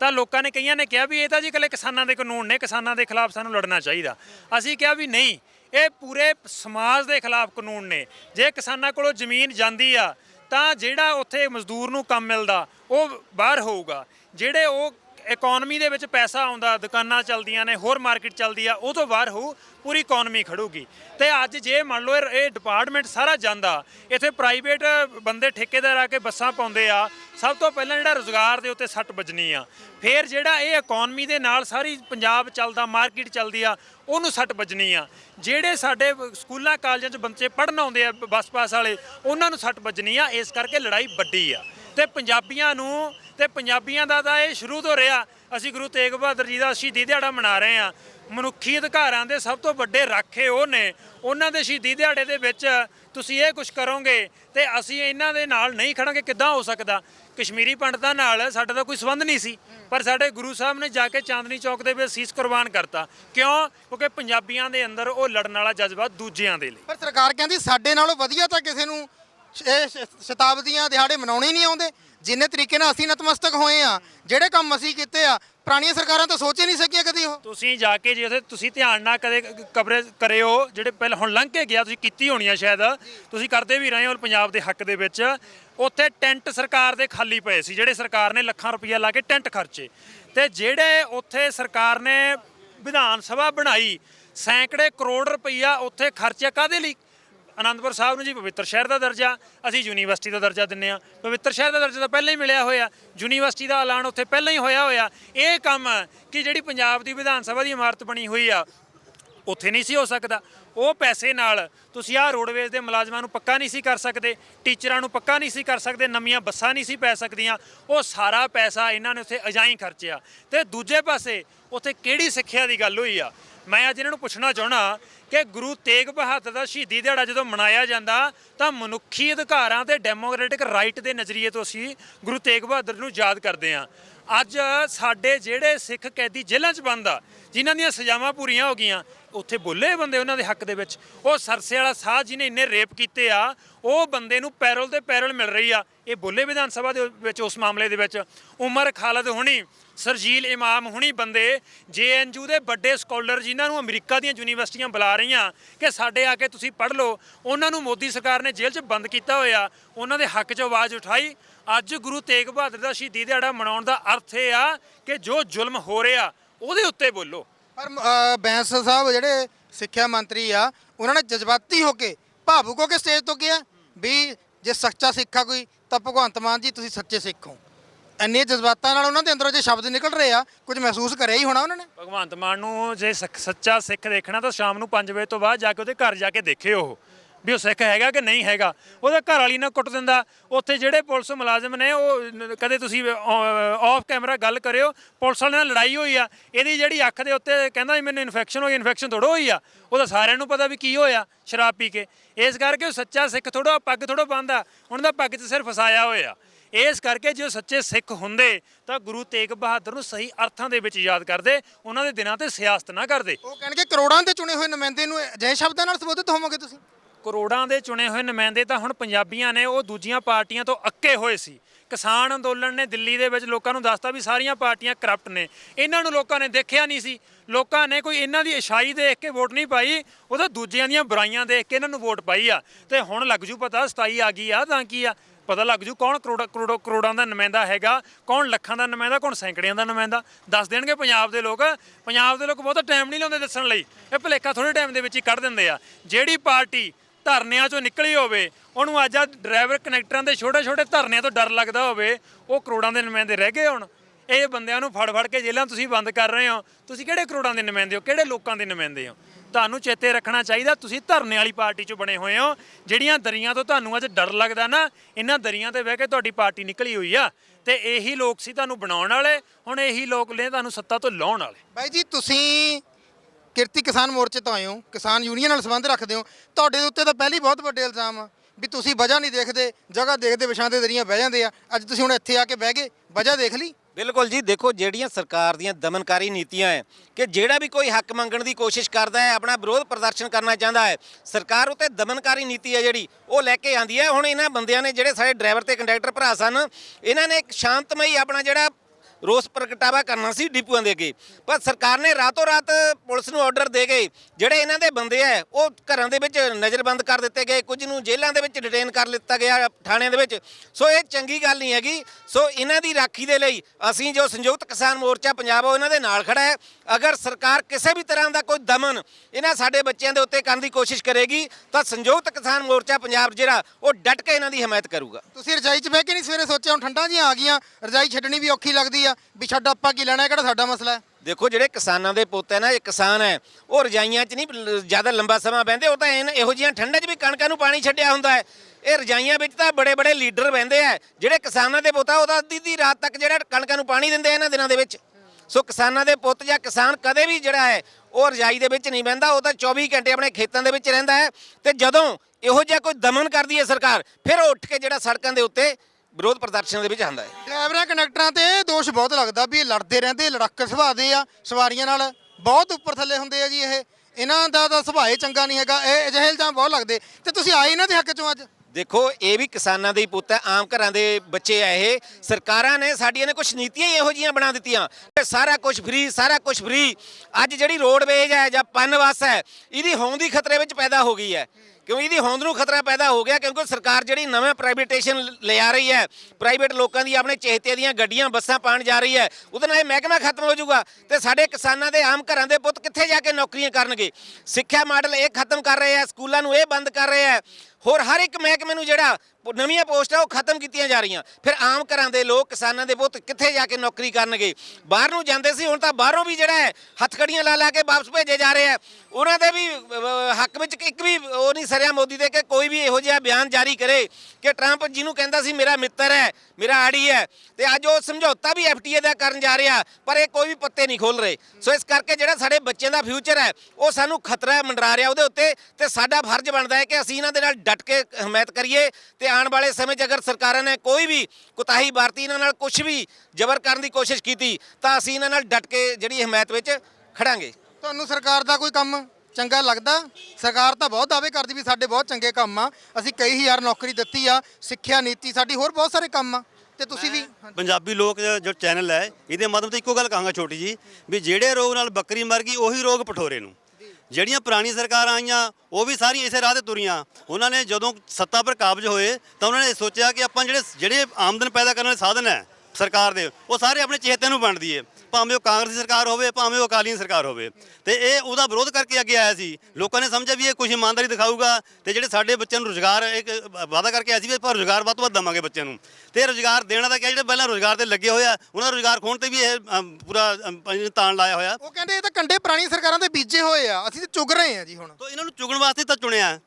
ਤਾਂ ਲੋਕਾਂ ਨੇ ਕਈਆਂ ਨੇ ਕਿਹਾ ਵੀ ਇਹ ਤਾਂ ਜੀ ਇਕੱਲੇ ਕਿਸਾਨਾਂ ਦੇ ਕਾਨੂੰਨ ਨੇ, ਕਿਸਾਨਾਂ ਦੇ ਖਿਲਾਫ ਸਾਨੂੰ ਲੜਨਾ ਚਾਹੀਦਾ। ਅਸੀਂ ਕਿਹਾ ਵੀ ਨਹੀਂ, ਇਹ ਪੂਰੇ ਸਮਾਜ ਦੇ ਖਿਲਾਫ ਕਾਨੂੰਨ ਨੇ। ਜੇ ਕਿਸਾਨਾਂ ਕੋਲੋਂ ਜ਼ਮੀਨ ਜਾਂਦੀ ਆ, ਤਾਂ ਜਿਹੜਾ ਉੱਥੇ ਮਜ਼ਦੂਰ ਨੂੰ ਕੰਮ ਮਿਲਦਾ, ਉਹ ਬਾਹਰ ਹੋਊਗਾ। ਜਿਹੜੇ ਉਹ ਇਕਨੋਮੀ ਦੇ ਵਿੱਚ ਪੈਸਾ ਆਉਂਦਾ, ਦੁਕਾਨਾਂ ਚੱਲਦੀਆਂ ਨੇ, ਹੋਰ ਮਾਰਕੀਟ ਚੱਲਦੀ ਆ, ਉਹ ਤੋਂ ਬਾਹਰ ਹੋਊ, ਪੂਰੀ ਇਕਨੋਮੀ ਖੜੂਗੀ। ਤੇ ਅੱਜ ਜੇ ਮੰਨ ਲਓ ਇਹ- ਡਿਪਾਰਟਮੈਂਟ ਸਾਰਾ ਜਾਂਦਾ, ਇੱਥੇ ਪ੍ਰਾਈਵੇਟ ਬੰਦੇ ਠੇਕੇਦਾਰ ਆ ਕੇ ਬੱਸਾਂ ਪਾਉਂਦੇ ਆ, ਸਭ ਤੋਂ ਪਹਿਲਾਂ ਜਿਹੜਾ ਰੋਜ਼ਗਾਰ ਦੇ ਉੱਤੇ ਸੱਟ ਵੱਜਣੀ ਆ। ਫਿਰ ਜਿਹੜਾ ਇਹ ਇਕਨੋਮੀ ਦੇ ਨਾਲ ਸਾਰੀ ਪੰਜਾਬ ਚੱਲਦਾ ਮਾਰਕੀਟ ਚੱਲਦੀ ਆ, ਉਹਨੂੰ ਸੱਟ ਵੱਜਣੀ ਆ। ਜਿਹੜੇ ਸਾਡੇ ਸਕੂਲਾਂ, ਕਾਲਜਾਂ 'ਚ ਬੱਚੇ ਪੜ੍ਹਨ ਆਉਂਦੇ ਆ ਬੱਸ ਪਾਸ ਵਾਲੇ, ਉਹਨਾਂ ਨੂੰ ਸੱਟ ਵੱਜਣੀ ਆ, ਇਸ ਕਰਕੇ ਲੜਾਈ ਵੱਡੀ ਆ। ਤੇ ਪੰਜਾਬੀਆਂ ਨੂੰ ਤੇ ਪੰਜਾਬੀਆਂ ਦਾ ਤਾਂ ਇਹ ਸ਼ੁਰੂ ਤੋਂ ਰਿਹਾ। ਅਸੀਂ ਗੁਰੂ ਤੇਗ ਬਹਾਦਰ ਜੀ ਦਾ ਸ਼ਹੀਦੀ ਦਿਹਾੜਾ ਮਨਾ ਰਹੇ ਹਾਂ। ਮਨੁੱਖੀ ਅਧਿਕਾਰਾਂ ਦੇ ਸਭ ਤੋਂ ਵੱਡੇ ਰਾਖੇ ਉਹ ਨੇ। ਉਹਨਾਂ ਦੇ ਸ਼ਹੀਦੀ ਦਿਹਾੜੇ ਦੇ ਵਿੱਚ ਤੁਸੀਂ ਇਹ ਕੁਝ ਕਰੋਗੇ ਤੇ ਅਸੀਂ ਇਹਨਾਂ ਦੇ ਨਾਲ ਨਹੀਂ ਖੜਾਂਗੇ, ਕਿੱਦਾਂ ਹੋ ਸਕਦਾ? ਕਸ਼ਮੀਰੀ ਪੰਡਤਾਂ ਨਾਲ ਸਾਡਾ ਤਾਂ ਕੋਈ ਸੰਬੰਧ ਨਹੀਂ ਸੀ। ਪਰ ਸਾਡੇ ਗੁਰੂ ਸਾਹਿਬ ਨੇ ਜਾ ਕੇ ਚਾਂਦਨੀ ਚੌਕ ਦੇ ਵਿੱਚ ਸੀਸ ਕੁਰਬਾਨ ਕਰਤਾ। ਕਿਉਂ? ਕਿਉਂਕਿ ਪੰਜਾਬੀਆਂ ਦੇ ਅੰਦਰ ਉਹ ਲੜਨ ਵਾਲਾ ਜਜ਼ਬਾ ਦੂਜਿਆਂ ਦੇ ਲਈ। ਪਰ ਸਰਕਾਰ ਕਹਿੰਦੀ ਸਾਡੇ ਨਾਲੋਂ ਵਧੀਆ ਤਾਂ ਕਿਸੇ ਨੂੰ ਇਹ ਸ਼ਤਾਬਦੀਆਂ ਦਿਹਾੜੇ ਮਨਾਉਣੇ ਨਹੀਂ ਆਉਂਦੇ। ਜਿੰਨੇ ਤਰੀਕੇ ਨਾਲ ਅਸੀਂ ਨਤਮਸਤਕ ਹੋਏ ਆ ਜਿਹੜੇ ਕੰਮ ਅਸੀਂ ਕੀਤੇ ਆ, ਪੁਰਾਣੀਆਂ ਸਰਕਾਰਾਂ ਤਾਂ ਸੋਚ ਹੀ ਨਹੀਂ ਸਕੀਆਂ ਕਦੀ ਉਹ। ਤੁਸੀਂ ਜਾ ਕੇ ਜੇ ਉੱਥੇ ਤੁਸੀਂ ਧਿਆਨ ਨਾਲ ਕਦੇ ਕਵਰੇਜ ਕਰਿਓ ਜਿਹੜੇ ਪਹਿਲਾਂ ਹੁਣ ਲੰਘ ਕੇ ਗਿਆ, ਤੁਸੀਂ ਕੀਤੀ ਹੋਣੀ ਆ ਸ਼ਾਇਦ। ਤੁਸੀਂ ਕਰਦੇ ਵੀ ਰਹੇ ਹੋ ਪੰਜਾਬ ਦੇ ਹੱਕ ਦੇ ਵਿੱਚ। ਉੱਥੇ ਟੈਂਟ ਸਰਕਾਰ ਦੇ ਖਾਲੀ ਪਏ ਸੀ, ਜਿਹੜੇ ਸਰਕਾਰ ਨੇ ਲੱਖਾਂ ਰੁਪਈਆ ਲਾ ਕੇ ਟੈਂਟ ਖਰਚੇ। ਤੇ ਜਿਹੜੇ ਉੱਥੇ ਸਰਕਾਰ ਨੇ ਵਿਧਾਨ ਸਭਾ ਬਣਾਈ, ਸੈਂਕੜੇ ਕਰੋੜ ਰੁਪਈਆ ਉੱਥੇ ਖਰਚਿਆ ਕਾਦੇ ਲਈ? ਅਨੰਦਪੁਰ ਸਾਹਿਬ ਨੂੰ ਜੀ ਪਵਿੱਤਰ ਸ਼ਹਿਰ ਦਾ ਦਰਜਾ, ਅਸੀਂ ਯੂਨੀਵਰਸਿਟੀ ਦਾ ਦਰਜਾ ਦਿੰਨੇ ਆ ਪਵਿੱਤਰ ਸ਼ਹਿਰ ਦਾ ਦਰਜਾ ਤਾਂ ਪਹਿਲਾਂ ਹੀ ਮਿਲਿਆ ਹੋਇਆ। ਯੂਨੀਵਰਸਿਟੀ ਦਾ ਐਲਾਨ ਉੱਥੇ ਪਹਿਲਾਂ ਹੀ ਹੋਇਆ ਹੋਇਆ। ਇਹ ਕੰਮ ਕਿ ਜਿਹੜੀ ਪੰਜਾਬ ਦੀ ਵਿਧਾਨ ਸਭਾ ਦੀ ਇਮਾਰਤ ਬਣੀ ਹੋਈ ਆ, ਉੱਥੇ ਨਹੀਂ ਸੀ ਹੋ ਸਕਦਾ। ਉਹ ਪੈਸੇ ਨਾਲ ਤੁਸੀਂ ਆਹ ਰੋਡਵੇਜ਼ ਦੇ ਮੁਲਾਜ਼ਮਾਂ ਨੂੰ ਪੱਕਾ ਨਹੀਂ ਸੀ ਕਰ ਸਕਦੇ, ਟੀਚਰਾਂ ਨੂੰ ਪੱਕਾ ਨਹੀਂ ਸੀ ਕਰ ਸਕਦੇ, ਨਵੀਆਂ ਬੱਸਾਂ ਨਹੀਂ ਸੀ ਪੈ ਸਕਦੀਆਂ। ਉਹ ਸਾਰਾ ਪੈਸਾ ਇਹਨਾਂ ਨੇ ਉੱਥੇ ਅਜਾਈ ਖਰਚਿਆ। ਤੇ ਦੂਜੇ ਪਾਸੇ ਉੱਥੇ ਕਿਹੜੀ ਸਿੱਖਿਆ ਦੀ ਗੱਲ ਹੋਈ ਆ? ਮੈਂ ਅੱਜ ਇਹਨਾਂ ਨੂੰ ਪੁੱਛਣਾ ਚਾਹਣਾ ਕਿ ਗੁਰੂ ਤੇਗ ਬਹਾਦਰ ਦਾ ਸ਼ਹੀਦੀ ਦਿਹਾੜਾ ਜਦੋਂ ਮਨਾਇਆ ਜਾਂਦਾ, ਤਾਂ ਮਨੁੱਖੀ ਅਧਿਕਾਰਾਂ ਤੇ ਡੈਮੋਕ੍ਰੈਟਿਕ ਰਾਈਟ ਦੇ ਨਜ਼ਰੀਏ ਤੋਂ ਅਸੀਂ ਗੁਰੂ ਤੇਗ ਬਹਾਦਰ ਨੂੰ ਯਾਦ ਕਰਦੇ ਹਾਂ। ਅੱਜ ਸਾਡੇ ਜਿਹੜੇ ਸਿੱਖ ਕੈਦੀ ਜੇਲ੍ਹਾਂ 'ਚ ਬੰਦ ਆ, ਜਿਨ੍ਹਾਂ ਦੀਆਂ ਸਜ਼ਾਵਾਂ ਪੂਰੀਆਂ ਹੋ ਗਈਆਂ, ਉੱਥੇ ਬੋਲੇ ਬੰਦੇ ਉਹਨਾਂ ਦੇ ਹੱਕ ਦੇ ਵਿੱਚ। ਉਹ ਸਰਸੇ ਵਾਲਾ ਸਾਹ ਜਿਹਨੇ ਇੰਨੇ ਰੇਪ ਕੀਤੇ ਆ, ਉਹ ਬੰਦੇ ਨੂੰ ਪੈਰੋਲ ਤੇ ਪੈਰੋਲ ਮਿਲ ਰਹੀ ਆ। ਇਹ ਬੋਲੇ ਵਿਧਾਨ ਸਭਾ ਦੇ ਵਿੱਚ, ਉਸ ਮਾਮਲੇ ਦੇ ਵਿੱਚ। ਉਮਰ ਖਾਲਦ ਹੋਣੀ ਸਰਜੀਲ ਇਮਾਮ ਹੁਣੀ ਬੰਦੇ ਜੇਐਨਯੂ ਦੇ ਵੱਡੇ ਸਕਾਲਰ ਜਿਨ੍ਹਾਂ ਨੂੰ ਅਮਰੀਕਾ ਦੀਆਂ ਯੂਨੀਵਰਸਿਟੀਆਂ ਬੁਲਾ ਰਹੀਆਂ ਕਿ ਸਾਡੇ ਆ ਕੇ ਤੁਸੀਂ ਪੜ੍ਹ ਲਓ, ਉਹਨਾਂ ਨੂੰ ਮੋਦੀ ਸਰਕਾਰ ਨੇ ਜੇਲ੍ਹ 'ਚ ਬੰਦ ਕੀਤਾ ਹੋਇਆ, ਉਹਨਾਂ ਦੇ ਹੱਕ 'ਚ ਆਵਾਜ਼ ਉਠਾਈ। ਅੱਜ ਗੁਰੂ ਤੇਗ ਬਹਾਦਰ ਦਾ ਸ਼ਹੀਦੀ ਦਿਹਾੜਾ ਮਨਾਉਣ ਦਾ ਅਰਥ ਇਹ ਆ ਕਿ ਜੋ ਜ਼ੁਲਮ ਹੋ ਰਿਹਾ, ਉਹਦੇ ਉੱਤੇ ਬੋਲੋ। ਪਰ ਬੈਂਸ ਸਾਹਿਬ ਜਿਹੜੇ ਸਿੱਖਿਆ ਮੰਤਰੀ ਆ, ਉਹਨਾਂ ਨੇ ਜਜ਼ਬਾਤੀ ਹੋ ਕੇ ਭਾਵੁਕ ਹੋ ਕੇ ਸਟੇਜ ਤੋਂ ਕਿਹਾ ਵੀ ਜੇ ਸੱਚਾ ਸਿੱਖ ਆ ਕੋਈ, ਤਾਂ ਭਗਵੰਤ ਮਾਨ ਜੀ ਤੁਸੀਂ ਸੱਚੇ ਸਿੱਖ ਹੋ। ਇੰਨੇ ਜਜ਼ਬਾਤਾਂ ਨਾਲ ਉਹਨਾਂ ਦੇ ਅੰਦਰੋਂ ਜੇ ਸ਼ਬਦ ਨਿਕਲ ਰਹੇ ਆ, ਕੁਝ ਮਹਿਸੂਸ ਕਰਿਆ ਹੀ ਹੋਣਾ ਉਹਨਾਂ ਨੇ। ਭਗਵੰਤ ਮਾਨ ਨੂੰ ਜੇ ਸੱਚ- ਸੱਚਾ ਸਿੱਖ ਦੇਖਣਾ ਤਾਂ ਸ਼ਾਮ ਨੂੰ 5 ਵਜੇ ਤੋਂ ਬਾਅਦ ਜਾ ਕੇ ਉਹਦੇ ਘਰ ਜਾ ਕੇ ਦੇਖੇ ਉਹ, ਵੀ ਉਹ ਸਿੱਖ ਹੈਗਾ ਕਿ ਨਹੀਂ ਹੈਗਾ। ਉਹਦੇ ਘਰ ਵਾਲੀ ਨਾਲ ਕੁੱਟ ਦਿੰਦਾ। ਉੱਥੇ ਜਿਹੜੇ ਪੁਲਿਸ ਮੁਲਾਜ਼ਮ ਨੇ, ਉਹ ਨ- ਕਦੇ ਤੁਸੀਂ ਆਫ ਕੈਮਰਾ ਗੱਲ ਕਰਿਓ, ਪੁਲਿਸ ਵਾਲਿਆਂ ਨਾਲ ਲੜਾਈ ਹੋਈ ਆ। ਇਹਦੀ ਜਿਹੜੀ ਅੱਖ ਦੇ ਉੱਤੇ ਕਹਿੰਦਾ ਵੀ ਮੈਨੂੰ ਇਨਫੈਕਸ਼ਨ ਹੋਈ ਇਨਫੈਕਸ਼ਨ ਥੋੜੋ ਹੋਈ ਆ। ਉਹਦਾ ਸਾਰਿਆਂ ਨੂੰ ਪਤਾ ਵੀ ਕੀ ਹੋਇਆ, ਸ਼ਰਾਬ ਪੀ ਕੇ। ਇਸ ਕਰਕੇ ਉਹ ਸੱਚਾ ਸਿੱਖ ਥੋੜਾ ਪੱਗ ਥੋੜੋ ਬੰਦਾ ਉਹਨਾਂ ਦਾ ਪੱਗ 'ਚ ਸਿਰਫ ਫਸਾਇਆ ਹੋਇਆ। ਇਸ ਕਰਕੇ ਜੇ ਸੱਚੇ ਸਿੱਖ ਹੁੰਦੇ ਤਾਂ ਗੁਰੂ ਤੇਗ ਬਹਾਦਰ ਨੂੰ ਸਹੀ ਅਰਥਾਂ ਦੇ ਵਿੱਚ ਯਾਦ ਕਰਦੇ ਉਹਨਾਂ ਦੇ ਦਿਨਾਂ ਤੇ ਸਿਆਸਤ ਨਾ ਕਰਦੇ। ਉਹ ਕਹਿਣਗੇ ਕਰੋੜਾਂ ਦੇ ਚੁਣੇ ਹੋਏ ਨੁਮਾਇੰਦੇ ਨੂੰ ਅਜਿਹੇ ਸ਼ਬਦਾਂ ਨਾਲ ਸੰਬੋਧਿਤ ਹੋਵੋਗੇ ਤੁਸੀਂ? ਕਰੋੜਾਂ ਦੇ ਚੁਣੇ ਹੋਏ ਨੁਮਾਇੰਦੇ ਤਾਂ ਹੁਣ ਪੰਜਾਬੀਆਂ ਨੇ ਉਹ ਦੂਜੀਆਂ ਪਾਰਟੀਆਂ ਤੋਂ ਅੱਕੇ ਹੋਏ ਸੀ। ਕਿਸਾਨ ਅੰਦੋਲਨ ਨੇ ਦਿੱਲੀ ਦੇ ਵਿੱਚ ਲੋਕਾਂ ਨੂੰ ਦੱਸਤਾ ਵੀ ਸਾਰੀਆਂ ਪਾਰਟੀਆਂ ਕਰਪਟ ਨੇ। ਇਹਨਾਂ ਨੂੰ ਲੋਕਾਂ ਨੇ ਦੇਖਿਆ ਨਹੀਂ ਸੀ। ਲੋਕਾਂ ਨੇ ਕੋਈ ਇਹਨਾਂ ਦੀ ਇਸ਼ਾਈ ਦੇਖ ਕੇ ਵੋਟ ਨਹੀਂ ਪਾਈ ਉਹ ਤਾਂ ਦੂਜਿਆਂ ਦੀਆਂ ਬੁਰਾਈਆਂ ਦੇਖ ਕੇ ਇਹਨਾਂ ਨੂੰ ਵੋਟ ਪਾਈ ਆ। ਤੇ ਹੁਣ ਲੱਗ ਜੂ ਪਤਾ 27 ਆ ਗਈ ਆ ਤਾਂ ਕੀ ਆ? ਪਤਾ ਲੱਗ ਜੂ ਕੌਣ ਕਰੋੜਾ ਕਰੋੜੋ ਕਰੋੜਾਂ ਦਾ ਨੁਮਾਇੰਦਾ ਹੈਗਾ, ਕੌਣ ਲੱਖਾਂ ਦਾ ਨੁਮਾਇੰਦਾ, ਕੌਣ ਸੈਂਕੜਿਆਂ ਦਾ ਨੁਮਾਇੰਦਾ। ਦੱਸ ਦੇਣਗੇ ਪੰਜਾਬ ਦੇ ਲੋਕ। ਪੰਜਾਬ ਦੇ ਲੋਕ ਬਹੁਤਾ ਟਾਈਮ ਨਹੀਂ ਲਾਉਂਦੇ ਦੱਸਣ ਲਈ। ਇਹ ਭਲੇਖਾ ਥੋੜੇ ਟਾਈਮ ਦੇ ਵਿੱਚ ਹੀ ਕੱਢ ਦਿੰਦੇ ਆ। ਜਿਹੜੀ ਪਾਰਟੀ ਧਰਨਿਆਂ ਚੋਂ ਨਿਕਲੀ ਹੋਵੇ, ਉਹਨੂੰ ਅੱਜ ਆ ਡਰਾਈਵਰ ਕਨੈਕਟਰਾਂ ਦੇ ਛੋਟੇ ਛੋਟੇ ਧਰਨਿਆਂ ਤੋਂ ਡਰ ਲੱਗਦਾ ਹੋਵੇ, ਉਹ ਕਰੋੜਾਂ ਦੇ ਨੁਮਾਇੰਦੇ ਰਹਿ ਗਏ ਹੁਣ। ਇਹ ਬੰਦਿਆਂ ਨੂੰ ਫੜ ਫੜ ਕੇ ਜੇਲ੍ਹਾਂ ਤੁਸੀਂ ਬੰਦ ਕਰ ਰਹੇ ਹੋ। ਤੁਸੀਂ ਕਿਹੜੇ ਕਰੋੜਾਂ ਦੇ ਨੁਮਾਇੰਦੇ ਹੋ? ਕਿਹੜੇ ਲੋਕਾਂ ਦੇ ਨੁਮਾਇੰਦੇ ਹੋ? ਤੁਹਾਨੂੰ ਚੇਤੇ ਰੱਖਣਾ ਚਾਹੀਦਾ। ਤੁਸੀਂ ਧਰਨੇ ਵਾਲੀ ਪਾਰਟੀ 'ਚੋਂ ਬਣੇ ਹੋਏ ਹੋ। ਜਿਹੜੀਆਂ ਦਰੀਆਂ ਤੋਂ ਤੁਹਾਨੂੰ ਅੱਜ ਡਰ ਲੱਗਦਾ ਨਾ, ਇਹਨਾਂ ਦਰੀਆਂ ਤੇ ਬਹਿ ਕੇ ਤੁਹਾਡੀ ਪਾਰਟੀ ਨਿਕਲੀ ਹੋਈ ਆ। ਤੇ ਇਹੀ ਲੋਕ ਸੀ ਤੁਹਾਨੂੰ ਬਣਾਉਣ ਵਾਲੇ। ਹੁਣ ਇਹੀ ਲੋਕ ਨੇ ਤੁਹਾਨੂੰ ਸੱਤਾ ਤੋਂ ਲਾਉਣ ਵਾਲੇ। ਬਾਈ ਜੀ, ਤੁਸੀਂ ਕਿਰਤੀ ਕਿਸਾਨ ਮੋਰਚੇ ਤੋਂ ਆਏ ਹੋ। ਕਿਸਾਨ ਯੂਨੀਅਨ ਨਾਲ ਸੰਬੰਧ ਰੱਖਦੇ ਹੋ। ਤੁਹਾਡੇ ਦੇ ਉੱਤੇ ਤਾਂ ਪਹਿਲੀ ਬਹੁਤ ਵੱਡੇ ਇਲਜ਼ਾਮ ਆ ਵੀ ਤੁਸੀਂ ਵਜ੍ਹਾ ਨਹੀਂ ਦੇਖਦੇ। ਜਗ੍ਹਾ ਦੇਖਦੇ ਵਿਛਾਂ ਦੇ ਦਰੀਆਂ ਬਹਿ ਜਾਂਦੇ ਆ। ਅੱਜ ਤੁਸੀਂ ਹੁਣ ਇੱਥੇ ਆ ਕੇ ਬਹਿ ਗਏ, ਵਜ੍ਹਾ ਦੇਖ ਲਈ। ਬਿਲਕੁਲ ਜੀ, ਦੇਖੋ ਜਿਹੜੀਆਂ ਸਰਕਾਰ ਦੀਆਂ ਦਮਨਕਾਰੀ ਨੀਤੀਆਂ ਹੈ ਕਿ ਜਿਹੜਾ ਵੀ ਕੋਈ ਹੱਕ ਮੰਗਣ ਦੀ ਕੋਸ਼ਿਸ਼ ਕਰਦਾ ਹੈ, ਆਪਣਾ ਵਿਰੋਧ ਪ੍ਰਦਰਸ਼ਨ ਕਰਨਾ ਚਾਹੁੰਦਾ ਹੈ, ਸਰਕਾਰ ਉਤੇ ਦਮਨਕਾਰੀ ਨੀਤੀ ਹੈ ਜਿਹੜੀ, ਉਹ ਲੈ ਕੇ ਆਂਦੀ ਹੈ। ਹੁਣ ਇਹਨਾਂ ਬੰਦਿਆਂ ਨੇ ਜਿਹੜੇ ਸਾਡੇ ਡਰਾਈਵਰ ਤੇ ਕੰਡਕਟਰ ਭਰਾ ਸਨ, ਇਹਨਾਂ ਨੇ ਇੱਕ ਸ਼ਾਂਤਮਈ ਆਪਣਾ ਜਿਹੜਾ ਰੋਸ ਪ੍ਰਗਟਾਵਾ ਕਰਨਾ ਸੀ ਡਿਪੂਆਂ ਦੇ ਅੱਗੇ। ਪਰ ਸਰਕਾਰ ਨੇ ਰਾਤੋਂ ਰਾਤ ਪੁਲਿਸ ਨੂੰ ਆਰਡਰ ਦੇ ਗਏ ਜਿਹੜੇ ਇਹਨਾਂ ਦੇ ਬੰਦੇ ਆ, ਉਹ ਘਰਾਂ ਦੇ ਵਿੱਚ ਨਜ਼ਰਬੰਦ ਕਰ ਦਿੱਤੇ ਗਏ। ਕੁਝ ਨੂੰ ਜੇਲ੍ਹਾਂ ਦੇ ਵਿੱਚ ਡਿਟੇਨ ਕਰ ਲਿੱਤਾ ਗਿਆ ਥਾਣਿਆਂ ਦੇ ਵਿੱਚ। ਸੋ ਇਹ ਚੰਗੀ ਗੱਲ ਨਹੀਂ ਹੈਗੀ। ਸੋ ਇਹਨਾਂ ਦੀ ਰਾਖੀ ਦੇ ਲਈ ਅਸੀਂ ਜੋ ਸੰਯੁਕਤ ਕਿਸਾਨ ਮੋਰਚਾ ਪੰਜਾਬ ਆ ਇਹਨਾਂ ਦੇ ਨਾਲ ਖੜਾ ਹੈ। ਅਗਰ ਸਰਕਾਰ ਕਿਸੇ ਵੀ ਤਰ੍ਹਾਂ ਦਾ ਕੋਈ ਦਮਨ ਇਹਨਾਂ ਸਾਡੇ ਬੱਚਿਆਂ ਦੇ ਉੱਤੇ ਕਰਨ ਦੀ ਕੋਸ਼ਿਸ਼ ਕਰੇਗੀ, ਤਾਂ ਸੰਯੁਕਤ ਕਿਸਾਨ ਮੋਰਚਾ ਪੰਜਾਬ ਜਿਹੜਾ, ਉਹ ਡਟ ਕੇ ਇਹਨਾਂ ਦੀ ਹਮਾਇਤ ਕਰੂਗਾ। ਤੁਸੀਂ ਰਜਾਈ 'ਚ ਬਹਿ ਕੇ ਨਹੀਂ ਸਵੇਰੇ ਸੋਚਿਆ, ਹੁਣ ਠੰਡਾਂ ਜੀਆਂ ਆ ਗਈਆਂ, ਰਜਾਈ ਛੱਡਣੀ ਵੀ ਔਖੀ ਲੱਗਦੀ ਆ। ਵੀ ਛੱਡ ਆਪਾਂ ਕੀ ਲੈਣਾ, ਇਹ ਕਿਹੜਾ ਸਾਡਾ ਮਸਲਾ ਹੈ? ਦੇਖੋ, ਜਿਹੜੇ ਕਿਸਾਨਾਂ ਦੇ ਪੁੱਤ ਹੈ ਨਾ, ਇਹ ਕਿਸਾਨ ਹੈ। ਉਹ ਰਜਾਈਆਂ 'ਚ ਨਹੀਂ, ਜ਼ਿਆਦਾ ਲੰਬਾ ਸਮਾਂ ਬਹਿੰਦੇ, ਉਹ ਤਾਂ ਇਨ- ਇਹੋ ਜਿਹੀਆਂ ਠੰਡਾਂ 'ਚ ਵੀ ਕਣਕਾਂ ਨੂੰ ਪਾਣੀ ਛੱਡਿਆ ਹੁੰਦਾ ਹੈ। ਇਹ ਰਜਾਈਆਂ ਵਿੱਚ ਤਾਂ ਬੜੇ ਬੜੇ ਲੀਡਰ ਬਹਿੰਦੇ ਆ। ਜਿਹੜੇ ਕਿਸਾਨਾਂ ਦੇ ਪੁੱਤ ਆ, ਉਹ ਤਾਂ ਅੱਧੀ ਅੱਧੀ ਰਾਤ ਤੱਕ ਜਿਹੜਾ ਕਣਕਾਂ ਨੂੰ ਪਾਣੀ ਦਿੰਦੇ ਆ ਇਹਨਾਂ ਦਿਨਾਂ ਦੇ ਵਿੱਚ। ਸੋ ਕਿਸਾਨਾਂ ਦੇ ਪੁੱਤ ਜਾਂ ਕਿਸਾਨ ਕਦੇ ਵੀ ਜਿਹੜਾ ਹੈ, ਉਹ ਰਜਾਈ ਦੇ ਵਿੱਚ ਨਹੀਂ ਬਹਿੰਦਾ, ਉਹ ਤਾਂ 24 ਘੰਟੇ ਆਪਣੇ ਖੇਤਾਂ ਦੇ ਵਿੱਚ ਰਹਿੰਦਾ ਹੈ। ਤੇ ਜਦੋਂ ਇਹੋ ਜਿਹਾ ਕੋਈ ਦਮਨ ਕਰਦੀ ਹੈ ਸਰਕਾਰ, ਫਿਰ ਉਹ ਉੱਠ ਕੇ ਜਿਹੜਾ ਸੜਕਾਂ ਦੇ ਉੱਤੇ ਵਿਰੋਧ ਪ੍ਰਦਰਸ਼ਨ ਦੇ ਵਿੱਚ ਆਉਂਦਾ ਹੈ। ਡਰਾਈਵਰਾਂ ਕੰਡਕਟਰਾਂ ਤੇ ਇਹ ਦੋਸ਼ ਬਹੁਤ ਲੱਗਦਾ ਵੀ ਇਹ ਲੜਦੇ ਰਹਿੰਦੇ ਲੜਾਕ ਸੁਭਾਅ ਦੇ ਆ ਸਵਾਰੀਆਂ ਨਾਲ ਬਹੁਤ ਉੱਪਰ ਥੱਲੇ ਹੁੰਦੇ ਆ ਜੀ ਇਹ। ਇਹਨਾਂ ਦਾ ਤਾਂ ਸੁਭਾਅ ਹੀ ਚੰਗਾ ਨਹੀਂ ਹੈਗਾ ਇਹ ਅਜਿਹੇ ਇਲਜ਼ਾਮ ਬਹੁਤ ਲੱਗਦੇ। ਤੇ ਤੁਸੀਂ ਆਏ ਇਹਨਾਂ ਦੇ ਹੱਕ ਚੋਂ ਅੱਜ? ਦੇਖੋ ਇਹ ਵੀ ਕਿਸਾਨਾਂ ਦੇ ਹੀ ਪੁੱਤ ਹੈ ਆਮ ਘਰਾਂ ਦੇ ਬੱਚੇ ਆ ਇਹ। ਸਰਕਾਰਾਂ ਨੇ ਸਾਡੀਆਂ ਨੇ ਕੁਝ ਨੀਤੀਆਂ ਹੀ ਇਹੋ ਜੀਆਂ ਬਣਾ ਦਿੱਤੀਆਂ। ਕਿ ਸਾਰਾ ਕੁਝ ਫ੍ਰੀ ਸਾਰਾ ਕੁਝ ਫ੍ਰੀ ਅੱਜ ਜਿਹੜੀ ਰੋਡਵੇਜ ਹੈ ਜਾਂ ਪਨ ਬੱਸ ਹੈ ਇਹਦੀ ਹੋਂਦ ਹੀ ਖਤਰੇ ਵਿੱਚ ਪੈਦਾ ਹੋ ਗਈ ਹੈ। ਕਿਉਂ ਇਹਦੀ ਹੋਂਦ ਨੂੰ ਖਤਰਾ ਪੈਦਾ ਹੋ ਗਿਆ ਕਿਉਂਕਿ ਸਰਕਾਰ ਜਿਹੜੀ ਨਵੇਂ ਪ੍ਰਾਈਵੇਟੇਸ਼ਨ ਲਿਆ ਰਹੀ ਹੈ ਪ੍ਰਾਈਵੇਟ ਲੋਕਾਂ ਦੀ ਆਪਣੇ ਚਹਤੇ ਦੀਆਂ ਗੱਡੀਆਂ, ਬੱਸਾਂ ਪਾਣ ਜਾ ਰਹੀ ਹੈ, ਉਹਦੇ ਨਾਲ ਇਹ ਮਹਿਕਮਾ ਖਤਮ ਹੋ ਜਾਊਗਾ। ਤੇ ਸਾਡੇ ਕਿਸਾਨਾਂ ਦੇ ਆਮ ਘਰਾਂ ਦੇ ਪੁੱਤ ਕਿੱਥੇ ਜਾ ਕੇ ਨੌਕਰੀਆਂ ਕਰਨਗੇ? ਸਿੱਖਿਆ ਮਾਡਲ ਇਹ ਖਤਮ ਕਰ ਰਹੇ ਆ, ਸਕੂਲਾਂ ਨੂੰ ਇਹ ਬੰਦ ਕਰ ਰਹੇ ਆ। ਹੋਰ ਹਰ ਇੱਕ ਮਹਿਕਮੇ ਨੂੰ ਜਿਹੜਾ ਨਵੀਆਂ ਪੋਸਟਾਂ ਉਹ ਖਤਮ ਕੀਤੀਆਂ ਜਾ ਰਹੀਆਂ। ਫਿਰ ਆਮ ਘਰਾਂ ਦੇ ਲੋਕ ਕਿਸਾਨਾਂ ਦੇ ਪੁੱਤ ਕਿੱਥੇ ਜਾ ਕੇ ਨੌਕਰੀ ਕਰਨਗੇ? ਬਾਹਰ ਨੂੰ ਜਾਂਦੇ ਸੀ, ਹੁਣ ਤਾਂ ਬਾਹਰੋਂ ਵੀ ਜਿਹੜਾ ਹੈ, ਹੱਥਕੜੀਆਂ ਲਾ ਲਾ ਕੇ ਵਾਪਸ ਭੇਜੇ ਜਾ ਰਹੇ ਆ। ਉਹਨਾਂ ਦੇ ਵੀ ਹੱਕ ਵਿੱਚ ਇੱਕ ਵੀ ਉਹ ਨਹੀਂ ਸਰਿਆ ਮੋਦੀ ਦੇ ਕਿ ਕੋਈ ਵੀ ਇਹੋ ਜਿਹਾ ਬਿਆਨ ਜਾਰੀ ਕਰੇ ਕਿ ਟਰੰਪ ਜਿਹਨੂੰ ਕਹਿੰਦਾ ਸੀ, ਮੇਰਾ ਮਿੱਤਰ ਹੈ, ਮੇਰਾ ਆੜੀ ਹੈ। ਤੇ ਅੱਜ ਉਹ ਸਮਝੌਤਾ ਵੀ ਐਫਟੀਏ ਦਾ ਕਰਨ ਜਾ ਰਿਹਾ, ਪਰ ਇਹ ਕੋਈ ਵੀ ਪੱਤੇ ਨਹੀਂ ਖੋਲ ਰਹੇ। ਸੋ ਇਸ ਕਰਕੇ ਜਿਹੜਾ ਸਾਡੇ ਬੱਚਿਆਂ ਦਾ ਫਿਊਚਰ ਹੈ, ਉਹ ਸਾਨੂੰ ਖਤਰਾ ਮੰਡਰਾ ਰਿਹਾ ਉਹਦੇ ਉੱਤੇ ਤੇ ਸਾਡਾ ਫਰਜ਼ ਬਣਦਾ ਹੈ ਕਿ ਅਸੀਂ ਇਹਨਾਂ ਦੇ ਨਾਲ ਡਟ ਕੇ ਹਮਾਇਤ ਕਰੀਏ ਤੇ ਆਉਣ ਵਾਲੇ ਸਮੇਂ 'ਚ ਅਗਰ ਸਰਕਾਰਾਂ ਨੇ ਕੋਈ ਵੀ ਕੁਤਾਹੀ ਵਰਤੀ ਇਹਨਾਂ ਨਾਲ ਕੁਝ ਵੀ ਜ਼ਬਰ ਕਰਨ ਦੀ ਕੋਸ਼ਿਸ਼ ਕੀਤੀ ਤਾਂ ਅਸੀਂ ਇਹਨਾਂ ਨਾਲ ਡਟ ਕੇ ਜਿਹੜੀ ਹਮਾਇਤ ਵਿੱਚ ਖੜਾਂਗੇ। ਤੁਹਾਨੂੰ ਸਰਕਾਰ ਦਾ ਕੋਈ ਕੰਮ ਚੰਗਾ ਲੱਗਦਾ? ਸਰਕਾਰ ਤਾਂ ਬਹੁਤ ਦਾਅਵੇ ਕਰਦੀ ਵੀ ਸਾਡੇ ਬਹੁਤ ਚੰਗੇ ਕੰਮ ਆ। ਅਸੀਂ ਕਈ ਹਜ਼ਾਰ ਨੌਕਰੀ ਦਿੱਤੀ ਆ ਸਿੱਖਿਆ ਨੀਤੀ ਸਾਡੀ ਹੋਰ ਬਹੁਤ ਸਾਰੇ ਕੰਮ ਆ। ਤੇ ਤੁਸੀਂ ਵੀ? ਪੰਜਾਬੀ ਲੋਕ ਜੋ ਚੈਨਲ ਹੈ ਇਹਦੇ ਮਾਧਿਅਮ ਤੋਂ ਇੱਕੋ ਗੱਲ ਕਹਾਂਗਾ ਛੋਟੀ ਜੀ ਵੀ ਜਿਹੜੇ ਰੋਗ ਨਾਲ ਬੱਕਰੀ ਮਰ ਗਈ ਉਹੀ ਰੋਗ ਪਠੋਰੇ ਨੂੰ। ਜਿਹੜੀਆਂ ਪੁਰਾਣੀ ਸਰਕਾਰਾਂ ਆਈਆਂ, ਉਹ ਵੀ ਸਾਰੀਆਂ ਇਸੇ ਰਾਹ ਤੇ ਤੁਰੀਆਂ। ਉਹਨਾਂ ਨੇ ਜਦੋਂ ਸੱਤਾ ਪਰ ਕਾਬਜ ਹੋਏ, ਤਾਂ ਉਹਨਾਂ ਨੇ ਸੋਚਿਆ ਕਿ ਆਪਾਂ ਜਿਹੜੇ ਜਿਹੜੇ ਆਮਦਨ ਪੈਦਾ ਕਰਨ ਵਾਲੇ ਸਾਧਨ ਹੈ ਸਰਕਾਰ ਦੇ, ਉਹ ਸਾਰੇ ਆਪਣੇ ਚੇਤੇ ਨੂੰ ਵੰਡ ਦਈਏ। ਭਾਵੇਂ ਉਹ ਕਾਂਗਰਸੀ ਸਰਕਾਰ ਹੋਵੇ ਭਾਵੇਂ ਉਹ ਅਕਾਲੀ ਸਰਕਾਰ ਹੋਵੇ। ਤੇ ਇਹ ਉਹਦਾ ਵਿਰੋਧ ਕਰਕੇ ਅੱਗੇ ਆਇਆ ਸੀ। ਲੋਕਾਂ ਨੇ ਸਮਝਿਆ ਵੀ ਇਹ ਕੁਝ ਇਮਾਨਦਾਰੀ ਦਿਖਾਊਗਾ ਤੇ ਜਿਹੜੇ ਸਾਡੇ ਬੱਚਿਆਂ ਨੂੰ ਰੋਜ਼ਗਾਰ ਇੱਕ ਵਾਅਦਾ ਕਰਕੇ ਆਇਆ ਸੀ ਵੀ ਆਪਾਂ ਰੋਜ਼ਗਾਰ ਵੱਧ ਤੋਂ ਵੱਧ ਦੇਵਾਂਗੇ ਬੱਚਿਆਂ ਨੂੰ। ਤੇ ਰੋਜ਼ਗਾਰ ਦੇਣਾ ਤਾਂ ਕਿਹਾ ਜਿਹੜੇ ਪਹਿਲਾਂ ਰੋਜ਼ਗਾਰ ਤੇ ਲੱਗੇ ਹੋਏ ਆ ਉਹਨਾਂ ਦਾ ਰੋਜ਼ਗਾਰ ਖੋਣ ਤੇ ਵੀ ਇਹ ਅਮ, ਪੂਰਾ ਅਮ, ਤਾਣ ਲਾਇਆ ਹੋਇਆ। ਉਹ ਕਹਿੰਦੇ ਇਹ ਤਾਂ ਕੰਡੇ ਪੁਰਾਣੀ ਸਰਕਾਰਾਂ ਦੇ ਬੀਜੇ ਹੋਏ ਆ ਅਸੀਂ ਤਾਂ ਚੁਗ ਰਹੇ ਆ ਜੀ ਹੁਣ। ਤੋ ਇਹਨਾਂ ਨੂੰ ਚੁਗਣ ਵਾਸਤੇ ਤਾਂ ਚੁਣਿਆ।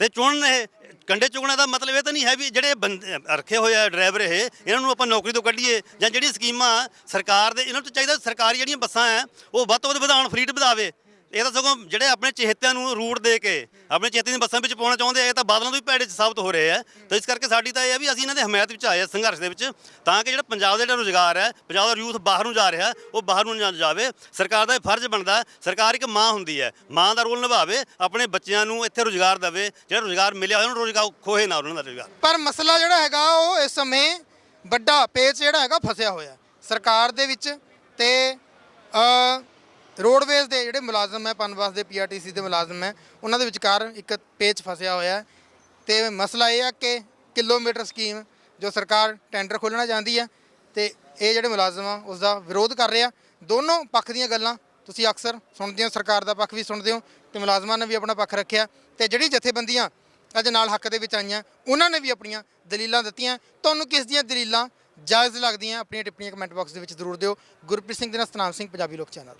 ਤੇ ਚੁਣਨ ਇਹ, ਕੰਡੇ ਚੁਗਣਾ ਦਾ ਮਤਲਬ ਇਹ ਤਾਂ ਨਹੀਂ ਹੈ ਵੀ ਜਿਹੜੇ ਬੰਦੇ, ਰੱਖੇ ਹੋਏ ਆ ਡਰਾਈਵਰ ਇਹ, ਇਹਨਾਂ ਨੂੰ ਆਪਾਂ ਨੌਕਰੀ ਤੋਂ ਕੱਢੀਏ ਜਾਂ ਜਿਹੜੀ ਸਕੀਮਾਂ ਸਰਕਾਰ ਦੇ, ਇਹਨਾਂ ਨੂੰ ਚਾਹੀਦਾ ਸਰਕਾਰੀ ਜਿਹੜੀਆਂ ਬੱਸਾਂ ਆ ਉਹ ਵੱਧ ਤੋਂ ਵੱਧ ਵਧਾਉਣ ਫਰੀਟ ਵਧਾਵੇ। ਇਹ ਤਾਂ ਸਗੋਂ ਜਿਹੜੇ ਆਪਣੇ ਚਹੇਤਿਆਂ ਨੂੰ ਰੂਟ ਦੇ ਕੇ ਆਪਣੇ ਚਹੇਤੇ ਦੀਆਂ ਬੱਸਾਂ ਵਿੱਚ ਪਾਉਣਾ ਚਾਹੁੰਦੇ ਆ, ਇਹ ਤਾਂ ਬਾਦਲਾਂ ਤੋਂ ਵੀ ਭੈੜੇ ਸਾਬਤ ਹੋ ਰਹੇ ਆ। ਤਾਂ ਇਸ ਕਰਕੇ ਸਾਡੀ ਤਾਂ ਇਹ ਆ ਵੀ ਅਸੀਂ ਇਹਨਾਂ ਦੇ ਹਮਾਇਤ ਵਿੱਚ ਆਏ ਆ ਸੰਘਰਸ਼ ਦੇ ਵਿੱਚ, ਤਾਂ ਕਿ ਜਿਹੜਾ ਪੰਜਾਬ ਦਾ ਜਿਹੜਾ ਰੋਜ਼ਗਾਰ ਹੈ, ਪੰਜਾਬ ਦਾ ਯੂਥ ਬਾਹਰ ਨੂੰ ਜਾ ਰਿਹਾ, ਉਹ ਬਾਹਰ ਨੂੰ ਨਾ ਜਾਵੇ। ਸਰਕਾਰ ਦਾ ਇਹ ਫਰਜ਼ ਬਣਦਾ, ਸਰਕਾਰ ਇੱਕ ਮਾਂ ਹੁੰਦੀ ਹੈ। ਮਾਂ ਦਾ ਰੋਲ ਨਿਭਾਵੇ, ਆਪਣੇ ਬੱਚਿਆਂ ਨੂੰ ਇੱਥੇ ਰੋਜ਼ਗਾਰ ਦੇਵੇ, ਜਿਹੜਾ ਰੋਜ਼ਗਾਰ ਮਿਲਿਆ ਹੋਇਆ ਉਹਨੂੰ ਰੋਜ਼ਗਾਰ ਖੋਹੇ ਨਾ ਉਹਨਾਂ ਦਾ ਰੋਜ਼ਗਾਰ। ਪਰ ਮਸਲਾ ਜਿਹੜਾ ਹੈਗਾ, ਉਹ ਇਸ ਸਮੇਂ ਵੱਡਾ ਪੇਚ ਜਿਹੜਾ ਹੈਗਾ ਫਸਿਆ ਹੋਇਆ। ਸਰਕਾਰ ਦੇ ਵਿੱਚ ਤੇ ਰੋਡਵੇਜ਼ ਦੇ ਜਿਹੜੇ ਮੁਲਾਜ਼ਮ ਹੈ, ਪਨਬਸ ਦੇ, ਪੀਆਰਟੀਸੀ ਦੇ ਮੁਲਾਜ਼ਮ ਹੈ, ਉਹਨਾਂ ਦੇ ਵਿਚਕਾਰ ਇੱਕ ਪੇਚ ਫਸਿਆ ਹੋਇਆ ਹੈ। ਤੇ ਮਸਲਾ ਇਹ ਹੈ ਕਿ ਕਿਲੋਮੀਟਰ ਸਕੀਮ ਜੋ ਸਰਕਾਰ ਟੈਂਡਰ ਖੋਲ੍ਹਣਾ ਚਾਹੁੰਦੀ ਹੈ ਤੇ ਇਹ ਜਿਹੜੇ ਮੁਲਾਜ਼ਮ ਆ ਉਸ ਦਾ ਵਿਰੋਧ ਕਰ ਰਿਹਾ। ਦੋਨੋਂ ਪੱਖ ਦੀਆਂ ਗੱਲਾਂ ਤੁਸੀਂ ਅਕਸਰ ਸੁਣਦੇ ਹੋ, ਸਰਕਾਰ ਦਾ ਪੱਖ ਵੀ ਸੁਣਦੇ ਹੋ ਤੇ ਮੁਲਾਜ਼ਮਾਂ ਨੇ ਵੀ ਆਪਣਾ ਪੱਖ ਰੱਖਿਆ। ਤੇ ਜਿਹੜੀ ਜਥੇਬੰਦੀਆਂ ਅੱਜ ਨਾਲ ਹੱਕ ਦੇ ਵਿੱਚ ਆਈਆਂ, ਉਹਨਾਂ ਨੇ ਵੀ ਆਪਣੀਆਂ ਦਲੀਲਾਂ ਦਿੱਤੀਆਂ। ਤੁਹਾਨੂੰ ਕਿਸ ਦੀਆਂ ਦਲੀਲਾਂ ਜਾਇਜ਼ ਲੱਗਦੀਆਂ, ਆਪਣੀਆਂ ਟਿੱਪਣੀਆਂ ਕਮੈਂਟ ਬਾਕਸ ਦੇ ਵਿੱਚ ਜ਼ਰੂਰ ਦਿਓ। ਗੁਰਪ੍ਰੀਤ ਸਿੰਘ ਦੇ ਨਾਲ ਸਤਨਾਮ ਸਿੰਘ, ਪੰਜਾਬੀ ਲੋਕ ਚੈਨਲ।